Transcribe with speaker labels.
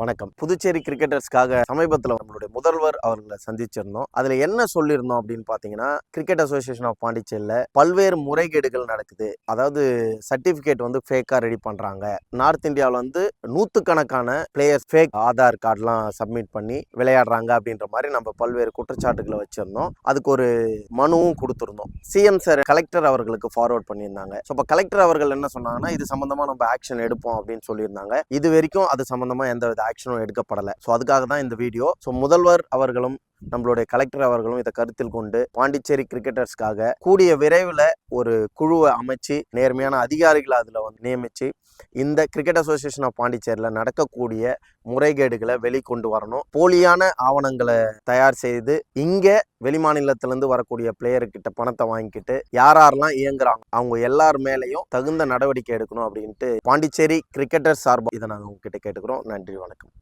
Speaker 1: வணக்கம். புதுச்சேரி கிரிக்கெட்டர்ஸ்க்காக சமீபத்தில் நம்மளுடைய முதல்வர் அவர்களை சந்திச்சிருந்தோம். அதில் என்ன சொல்லியிருந்தோம் அப்படின்னு பார்த்தீங்கன்னா கிரிக்கெட் அசோசியேஷன் ஆஃப் பாண்டிச்சேரியில் பல்வேறு முறைகேடுகள் நடக்குது. அதாவது சர்டிஃபிகேட் வந்து ஃபேக்காக ரெடி பண்ணுறாங்க நார்த் இந்தியாவில் வந்து நூற்றுக்கணக்கான பிளேயர்ஸ் ஃபேக் ஆதார் கார்டெலாம் சப்மிட் பண்ணி விளையாடுறாங்க அப்படின்ற மாதிரி நம்ம பல்வேறு குற்றச்சாட்டுகளை வச்சுருந்தோம். அதுக்கு ஒரு மனுவும் கொடுத்துருந்தோம். சிஎம் சார் கலெக்டர் அவர்களுக்கு ஃபார்வர்ட் பண்ணியிருந்தாங்க. ஸோ இப்போ கலெக்டர் அவர்கள் என்ன சொன்னாங்கன்னா இது சம்மந்தமாக நம்ம ஆக்ஷன் எடுப்போம் அப்படின்னு சொல்லியிருந்தாங்க. இது வரைக்கும் அது சம்மந்தமாக எந்த வித ஆக்ஷனும் எடுக்கப்படலை. ஸோ அதுக்காக தான் இந்த வீடியோ ஸோ முதல்வர் அவர்களும் நம்மளுடைய கலெக்டர் அவர்களும் இதை கருத்தில் கொண்டு பாண்டிச்சேரி கிரிக்கெட்டர்ஸ்க்காக கூடிய விரைவில் ஒரு குழுவை அமைச்சு நேர்மையான அதிகாரிகளை அதில் வந்து நியமித்து இந்த கிரிக்கெட் அசோசியேஷன் ஆஃப் பாண்டிச்சேரியில் நடக்கக்கூடிய முறைகேடுகளை வெளிக்கொண்டு வரணும். போலியான ஆவணங்களை தயார் செய்து இங்கே வெளிமாநிலத்திலேருந்து வரக்கூடிய பிளேயர்கிட்ட பணத்தை வாங்கிக்கிட்டு யார் யாரெல்லாம் இயங்குறாங்க அவங்க எல்லார் மேலேயும் தகுந்த நடவடிக்கை எடுக்கணும் அப்படின்ட்டு பாண்டிச்சேரி கிரிக்கெட்டர் சார்பாக இதை நாங்கள் உங்ககிட்ட கேட்டுக்கிறோம். நன்றி வணக்கம்.